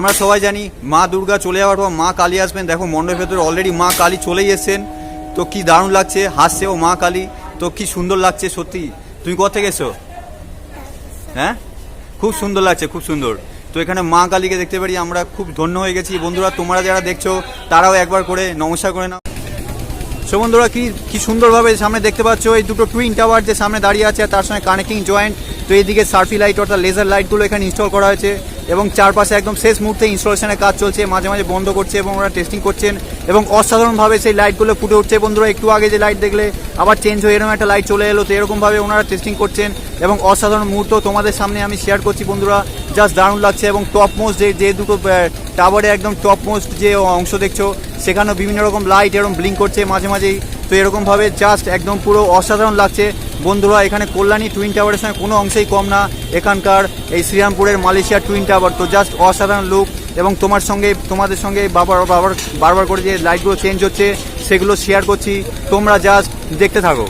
আমরা সবাই জানি মা দুর্গা চলে যাওয়ার পর মা কালী আসবেন। দেখো মণ্ডপের ভেতরে অলরেডি মা কালী চলেই এসেছেন। তো কি দারুণ লাগছে, হাসছে ও মা কালী। তো কি সুন্দর লাগছে সত্যি। তুমি কোথা থেকে এসো হ্যাঁ? খুব সুন্দর লাগছে, খুব সুন্দর। তো এখানে মা কালীকে দেখতে পারি, আমরা খুব ধন্য হয়ে গেছি। বন্ধুরা, তোমরা যারা দেখছ, তারাও একবার করে নমস্কার করে নাও। সো বন্ধুরা, কি কি সুন্দরভাবে সামনে দেখতে পাচ্ছ, এই দুটো টুইন টাওয়ার যে সামনে দাঁড়িয়ে আছে তার সঙ্গে কানেক্টিং জয়েন্ট তো এইদিকে সার্ফি লাইট অর্থাৎ লেজার লাইটগুলো এখানে ইনস্টল করা হয়েছে। এবং চারপাশে একদম শেষ মুহূর্তে ইনস্টলেশনের কাজ চলছে, মাঝে মাঝে বন্ধ করছে এবং ওরা টেস্টিং করছেন এবং অসাধারণভাবে সেই লাইটগুলো ফুটে উঠছে। বন্ধুরা, একটু আগে যে লাইট দেখলে, আবার চেঞ্জ হয়ে এরকম একটা লাইট চলে এলো, তো এরকমভাবে ওনারা টেস্টিং করছেন এবং অসাধারণ মুহূর্ত তোমাদের সামনে আমি শেয়ার করছি বন্ধুরা। জাস্ট দারুণ লাগছে এবং টপ মোস্ট যে যে দুটো টাওয়ারে একদম টপ মোস্ট যে অংশ দেখছ, সেখানেও বিভিন্ন রকম লাইট এরকম ব্লিঙ্ক করছে। মাঝে মাঝেই তো এরকমভাবে জাস্ট একদম পুরো অসাধারণ লাগছে। বন্ধুরা, এখানে কল্যাণী টুইন টাওয়ারের সঙ্গে কোনো অংশেই কম না। এখানকার এই শ্রীরামপুরের মালয়েশিয়া টুইন টাওয়ার তো জাস্ট অসাধারণ লুক এবং তোমার সঙ্গে, তোমাদের সঙ্গে বাবার বাবার, বারবার করে যে লাইটগুলো চেঞ্জ হচ্ছে, সেগুলো শেয়ার করছি। তোমরা জাস্ট দেখতে থাকো।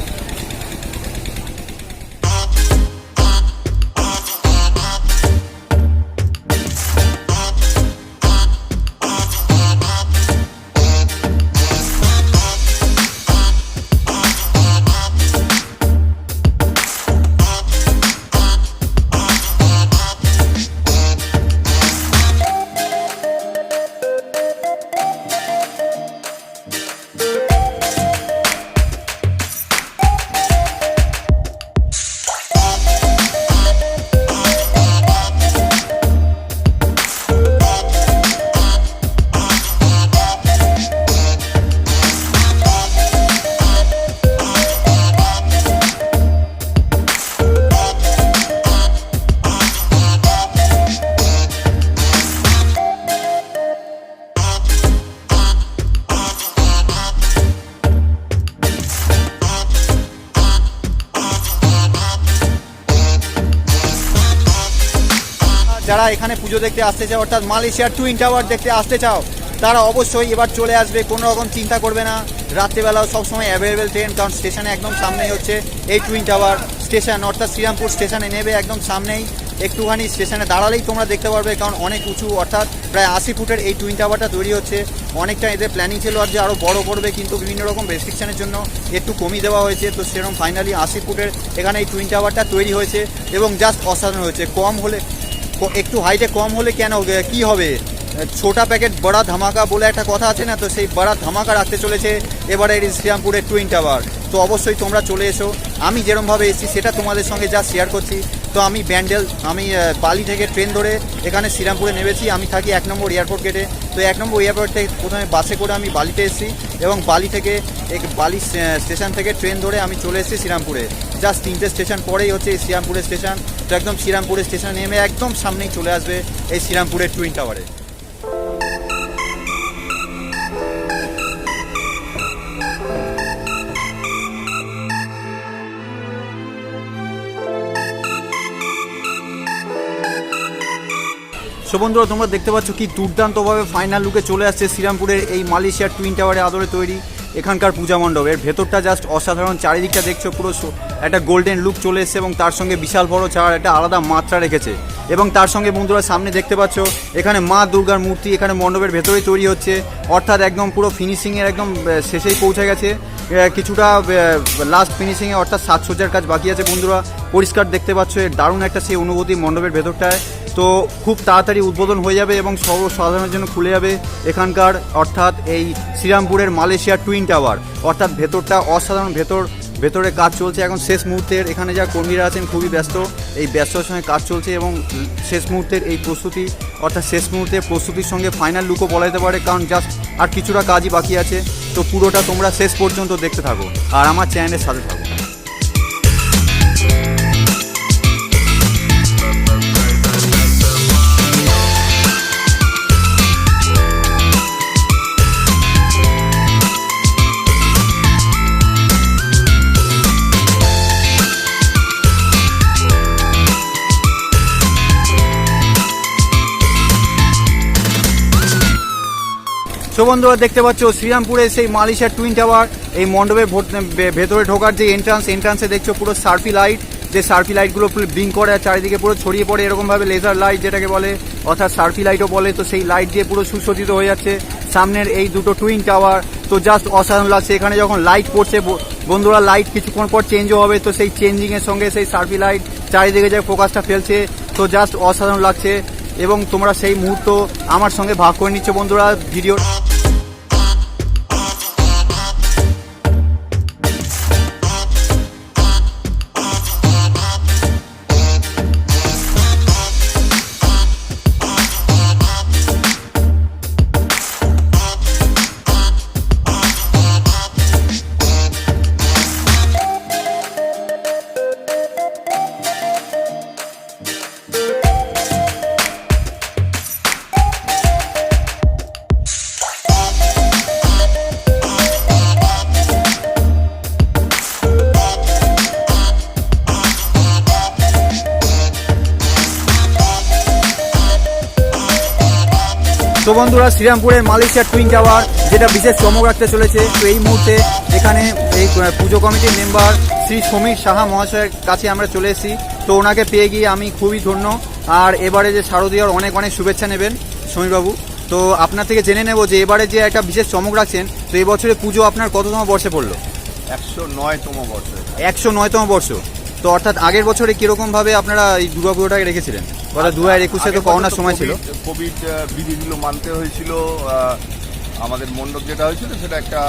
যারা এখানে পুজো দেখতে আসতে চাও অর্থাৎ মালয়েশিয়ার টুইন টাওয়ার দেখতে আসতে চাও, তারা অবশ্যই এবার চলে আসবে, কোনো রকম চিন্তা করবে না। রাত্রেবেলাও সবসময় অ্যাভেলেবেল ট্রেন কারণ স্টেশনে একদম সামনেই হচ্ছে এই টুইন টাওয়ার স্টেশন অর্থাৎ শ্রীরামপুর স্টেশনে নেবে একদম সামনেই। একটুখানি স্টেশনে দাঁড়ালেই তোমরা দেখতে পারবে, কারণ অনেক উঁচু, অর্থাৎ প্রায় আশি ফুটের এই টুইন টাওয়ারটা তৈরি হচ্ছে। অনেকটা এদের প্ল্যানিং ছিল আর যে আরও বড় করবে, কিন্তু বিভিন্ন রকম রেস্ট্রিকশনের জন্য একটু কমিয়ে দেওয়া হয়েছে। তো সেরকম ফাইনালি আশি ফুটের এখানে এই টুইন টাওয়ারটা তৈরি হয়েছে এবং জাস্ট অসাধারণ হয়েছে। কম হলে একটু হাইটে কম হলে কেন? কি হবে? ছোটা প্যাকেট বড়া ধামাকা বলে একটা কথা আছে না? তো সেই বড়া ধামাকা রাখতে চলেছে এবারে শ্রীরামপুরের টুইন টাওয়ার তো অবশ্যই তোমরা চলে এসো। আমি যেরমভাবে এসেছি, সেটা তোমাদের সঙ্গে যা শেয়ার করছি। তো আমি ব্যান্ডেল, আমি বালি থেকে ট্রেন ধরে এখানে শ্রীরামপুরে নেমেছি, আমি থাকি এক নম্বর এয়ারপোর্ট গেটে। তো এক নম্বর এয়ারপোর্ট থেকে প্রথমে বাসে করে আমি বালিতে এসেছি এবং বালি থেকে এক বালি স্টেশন থেকে ট্রেন ধরে আমি চলে এসেছি শ্রীরামপুরে। জাস্ট তিনটে স্টেশন পরেই হচ্ছে এই শ্রীরামপুরের স্টেশন। তো একদম শ্রীরামপুরের স্টেশন নেমে একদম সামনেই চলে আসবে এই শ্রীরামপুরের টুইন টাওয়ারে। সো বন্ধুরা, তোমরা দেখতে পাচ্ছ কি দুর্দান্তভাবে ফাইনাল লুকে চলে আসছে শ্রীরামপুরের এই মালয়েশিয়ার টুইন টাওয়ারে আদরে তৈরি এখানকার পূজা মণ্ডপ। এর ভেতরটা জাস্ট অসাধারণ, চারিদিকটা দেখছ পুরো একটা গোল্ডেন লুক চলে এসছে এবং তার সঙ্গে বিশাল বড় চার একটা আলাদা মাত্রা রেখেছে। এবং তার সঙ্গে বন্ধুরা, সামনে দেখতে পাচ্ছ, এখানে মা দুর্গার মূর্তি এখানে মণ্ডপের ভেতরেই তৈরি হচ্ছে। অর্থাৎ একদম পুরো ফিনিশিংয়ের একদম শেষেই পৌঁছে গেছে। কিছুটা লাস্ট ফিনিশিংয়ে অর্থাৎ সাজসজ্জার কাজ বাকি আছে বন্ধুরা। পরিষ্কার দেখতে পাচ্ছ, এর দারুণ একটা সেই অনুভূতি মণ্ডপের ভেতরটায়। তো খুব তাড়াতাড়ি উদ্বোধন হয়ে যাবে এবং সর্বসাধারণের জন্য খুলে যাবে এখানকার, অর্থাৎ এই শ্রীরামপুরের মালয়েশিয়ার টুইন টাওয়ার। অর্থাৎ ভেতরটা অসাধারণ ভেতর, ভেতরে কাজ চলছে। এখন শেষ মুহূর্তের এখানে যা কর্মীরা আছেন খুবই ব্যস্ত। এই ব্যস্ততার সঙ্গে কাজ চলছে এবং শেষ মুহূর্তের এই প্রস্তুতি, অর্থাৎ শেষ মুহূর্তের প্রস্তুতির সঙ্গে ফাইনাল লুকও বলা যেতে পারে। কারণ জাস্ট আর কিছুটা কাজই বাকি আছে। তো পুরোটা তোমরা শেষ পর্যন্ত দেখতে থাকো আর আমার চ্যানেলের সাথে থাকো। সো বন্ধুরা দেখতে পাচ্ছ, শ্রীরামপুরে সেই মালয়েশিয়ার টুইন টাওয়ার এই মণ্ডপের ভেতরে ঢোকার যে এন্ট্রান্স এন্ট্রান্সে দেখছ পুরো সার্ফি লাইট যে সার্ফি লাইটগুলো ফুল ব্লিং করে আর চারিদিকে পুরো ছড়িয়ে পড়ে, এরকমভাবে লেজার লাইট যেটাকে বলে, অর্থাৎ সার্ফি লাইটও বলে, তো সেই লাইট দিয়ে পুরো সুসজ্জিত হয়ে যাচ্ছে। সামনের এই দুটো টুইন টাওয়ার তো জাস্ট অসাধারণ লাগছে। এখানে যখন লাইট পড়ছে, ব- বন্ধুরা লাইট কিছুক্ষণ পর চেঞ্জও হবে, তো সেই চেঞ্জিংয়ের সঙ্গে সেই সার্ফি লাইট চারিদিকে যে ফোকাসটা ফেলছে, তো জাস্ট অসাধারণ লাগছে। এবং তোমরা সেই মুহূর্ত আমার সঙ্গে ভাগ করে নিচ্ছ বন্ধুরা ভিডিও তো বন্ধুরা শ্রীরামপুরের মালয়েশিয়া টুইন টাওয়ার যেটা বিশেষ চমক রাখতে চলেছে। তো এই মুহূর্তে এখানে এই পুজো কমিটির মেম্বার শ্রী সমীর সাহা মহাশয়ের কাছে আমরা চলে এসেছি। তো ওনাকে পেয়ে গিয়ে আমি খুবই ধন্য। আর এবারে যে শারদীয়ার অনেক অনেক শুভেচ্ছা নেবেন সমীরবাবু। তো আপনার থেকে জেনে নেব যে এবারে যে একটা বিশেষ চমক রাখছেন তো এই বছরে পুজো আপনার কততম বর্ষে পড়ল? একশো নয়তম বর্ষ। একশো নয়তম বর্ষ। তো অর্থাৎ আগের বছরে কীরকমভাবে আপনারা এই দুর্গা পুজোটাকে রেখেছিলেন? অর্থাৎ দু হাজার একুশে তো করোনার সময় ছিল। কোভিড- বিধিগুলো মানতে হয়েছিল আমাদের মণ্ডপ যেটা হয়েছিল সেটা একটা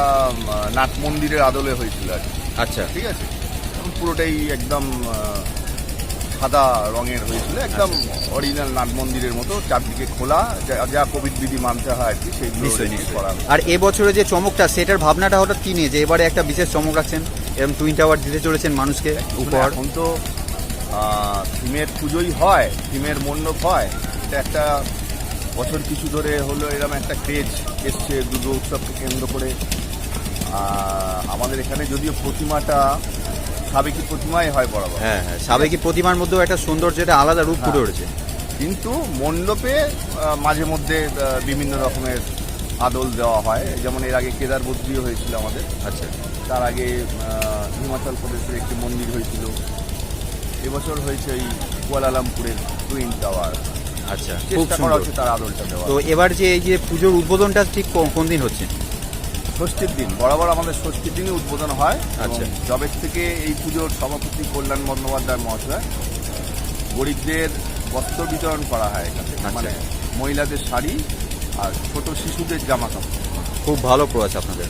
নাট মন্দিরের আদলে হয়েছিল আর। আচ্ছা। ঠিক আছে? পুরোটাই একদম সাদা রঙের হয়েছিল একদম অরিজিনাল নাট মন্দিরের মতো চারদিকে খোলা যা- কোভিড বিধি মানতে হয় আর কি সেইগুলো রেখে করা। আর এবছরে যে চমকটা সেটার ভাবনাটা হঠাৎ কি নিয়ে? যে এবারে একটা বিশেষ চমক রাখছেন এরকম টুইন টাওয়ার দিতে চলেছেন মানুষকে উপহার। এখন তো থিমের পুজোই হয় থিমের মণ্ডপ হয়। এটা একটা বছর কিছু ধরে হলো এরকম একটা ক্রেজ এসছে দুর্গা উৎসবকে কেন্দ্র করে। আমাদের এখানে যদিও প্রতিমাটা সাবেকি প্রতিমাই হয় বরাবর। হ্যাঁ হ্যাঁ সাবেকি প্রতিমার মধ্যেও একটা সৌন্দর্য একটা আলাদা রূপ ফুটে হ্যাঁ। উঠেছে। কিন্তু মণ্ডপে মাঝে মধ্যে বিভিন্ন রকমের আদল দেওয়া হয়। যেমন এর আগে কেদার বদ্রীও হয়েছিল আমাদের। আচ্ছা। তার আগে হিমাচল প্রদেশের একটি মন্দির হয়েছিল। এবছর হয়েছে এই কুয়ালালামপুরের টুইন টাওয়ার আচ্ছা খুব চেষ্টা করা সুন্দর। হচ্ছে তার আদলটা দেওয়া তো এবার যে এই যে পুজোর উদ্বোধনটা ঠিক কোন- কোন দিন হচ্ছে? ষষ্ঠীর দিন বরাবর আমাদের ষষ্ঠীর দিনই উদ্বোধন হয়। আচ্ছা। জবের থেকে এই পুজোর সভাপতি কল্যাণ বন্দ্যোপাধ্যায় মহাশয় গরিবদের বস্ত্র বিতরণ করা হয় এখানে। আচ্ছা। মানে মহিলাদের শাড়ি আর ছোট শিশুদের জামা কাপড়। খুব ভালো প্রয়াস আপনাদের।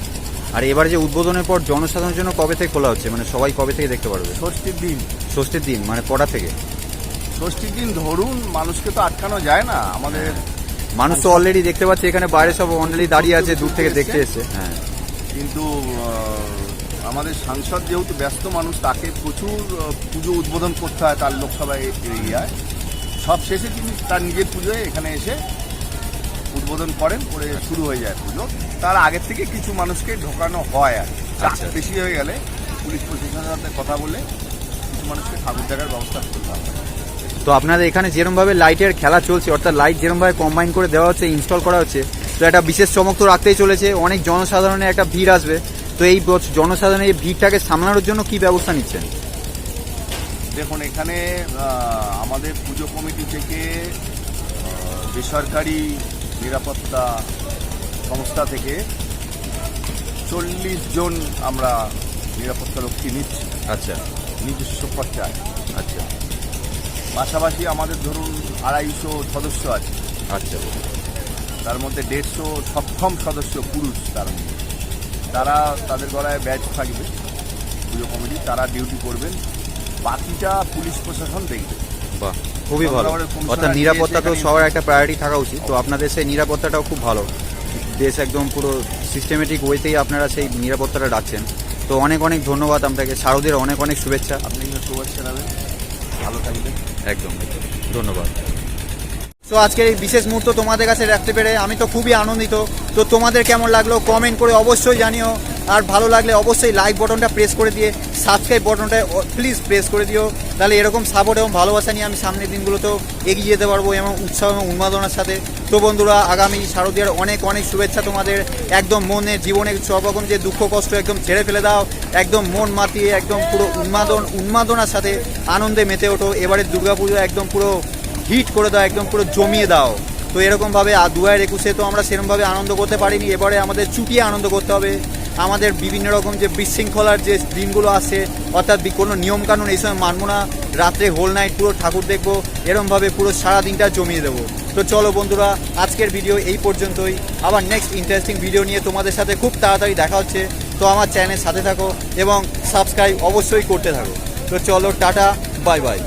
আর এবার যে উদ্বোধনের পর জনসাধারণের জন্য কবে থেকে খোলা হচ্ছে? মানে সবাই কবে থেকে দেখতে পারবে? ষষ্ঠীর দিন। ষষ্ঠীর দিন মানে কটা থেকে? ষষ্ঠীর দিন ধরুন মানুষকে তো আটকানো যায় না। আমাদের মানুষ তো অলরেডি দেখতে পাচ্ছে এখানে বাইরে সব অলরেডি দাঁড়িয়ে আছে দূর থেকে দেখতে এসছে। হ্যাঁ। কিন্তু আমাদের সাংসদ যেহেতু ব্যস্ত মানুষ তাকে প্রচুর পুজো উদ্বোধন করতে হয় তার লোকসভা এরিয়ায়। সব শেষে তিনি তার নিজের পুজোয় এখানে এসে উদ্বোধন করেন করে শুরু হয়ে যায় পুজো। তার আগের থেকে কিছু মানুষকে ঢোকানো হয় আর। চাপ আচ্ছা। বেশি হয়ে গেলে পুলিশ প্রশাসনের সাথে কথা বলে কিছু মানুষকে ঠাকুর দেখার ব্যবস্থা করতে হবে। তো আপনাদের এখানে যেরমভাবে লাইটের খেলা চলছে অর্থাৎ লাইট যেরমভাবে কম্বাইন করে দেওয়া হচ্ছে ইনস্টল করা হচ্ছে তো একটা বিশেষ চমক তো রাখতেই চলেছে। অনেক জনসাধারণের একটা ভিড় আসবে। তো এই জনসাধারণের এই ভিড়টাকে সামলানোর জন্য কি ব্যবস্থা নিচ্ছেন? দেখুন এখানে আমাদের পুজো কমিটি থেকে বেসরকারি নিরাপত্তা সংস্থা থেকে চল্লিশ জন আমরা নিরাপত্তা রক্ষী নিচ্ছি। আচ্ছা। নিজস্ব খরচায় আচ্ছা। পাশাপাশি আমাদের ধরুন আড়াইশো সদস্য আছে। আচ্ছা। তার মধ্যে দেড়শো সক্ষম সদস্য পুরুষ তার মধ্যে। তারা তাদের গলায় ব্যাচ থাকবে। পুজো কমিটি তারা ডিউটি করবেন। বাকিটা পুলিশ প্রশাসন দেখবে। বাহ। খুবই ভালো। অর্থাৎ নিরাপত্তা তো সবার একটা প্রায়োরিটি থাকা উচিত। তো আপনাদের সেই নিরাপত্তাটাও খুব ভালো। দেশ একদম পুরো সিস্টেমেটিক ওয়েতেই আপনারা সেই নিরাপত্তাটা রাখছেন। তো অনেক অনেক ধন্যবাদ আপনাকে। শারদের অনেক অনেক শুভেচ্ছা। আপনি শুভেচ্ছা ভালো থাকবেন। একদম। ধন্যবাদ। তো আজকের এই বিশেষ মুহূর্ত তোমাদের কাছে রাখতে পেরে আমি তো খুবই আনন্দিত। তো তোমাদের কেমন লাগল কমেন্ট করে অবশ্যই জানিও। আর ভালো লাগলে অবশ্যই লাইক বটনটা প্রেস করে দিয়ে সাবস্ক্রাইব বটনটা প্লিজ প্রেস করে দিও। তাহলে এরকম সাপোর্ট এবং ভালোবাসা নিয়ে আমি সামনের দিনগুলোতেও এগিয়ে যেতে পারব এবং উৎসাহ এবং উন্মাদনার সাথে। তো বন্ধুরা, আগামী শারদীয়ার অনেক অনেক শুভেচ্ছা তোমাদের। একদম মনে, জীবনে সব রকম যে দুঃখ, কষ্ট একদম ছেড়ে ফেলে দাও। একদম মন মাতিয়ে, একদম পুরো উন্মাদন, উন্মাদনার সাথে আনন্দে মেতে ওঠো। এবারে দুর্গাপুজো একদম পুরো হিট করে দাও, একদম পুরো জমিয়ে দাও। তো এরকমভাবে দু হাজার একুশে তো আমরা সেরকমভাবে আনন্দ করতে পারিনি। এবারে আমাদের চুটিয়ে আনন্দ করতে হবে। আমাদের বিভিন্ন রকম যে বিশৃঙ্খলার যে দিনগুলো আসে অর্থাৎ কোনো নিয়মকানুন এই সময় মানবো না। রাত্রে হোল নাইট পুরো ঠাকুর দেখব, এরমভাবে পুরো সারা দিনটা জমিয়ে দেবো। তো চলো বন্ধুরা, আজকের ভিডিও এই পর্যন্তই। আবার নেক্সট ইন্টারেস্টিং ভিডিও নিয়ে তোমাদের সাথে খুব তাড়াতাড়ি দেখা হচ্ছে। তো আমার চ্যানেলের সাথে থাকো এবং সাবস্ক্রাইব অবশ্যই করতে থাকো। তো চলো টাটা বাই বাই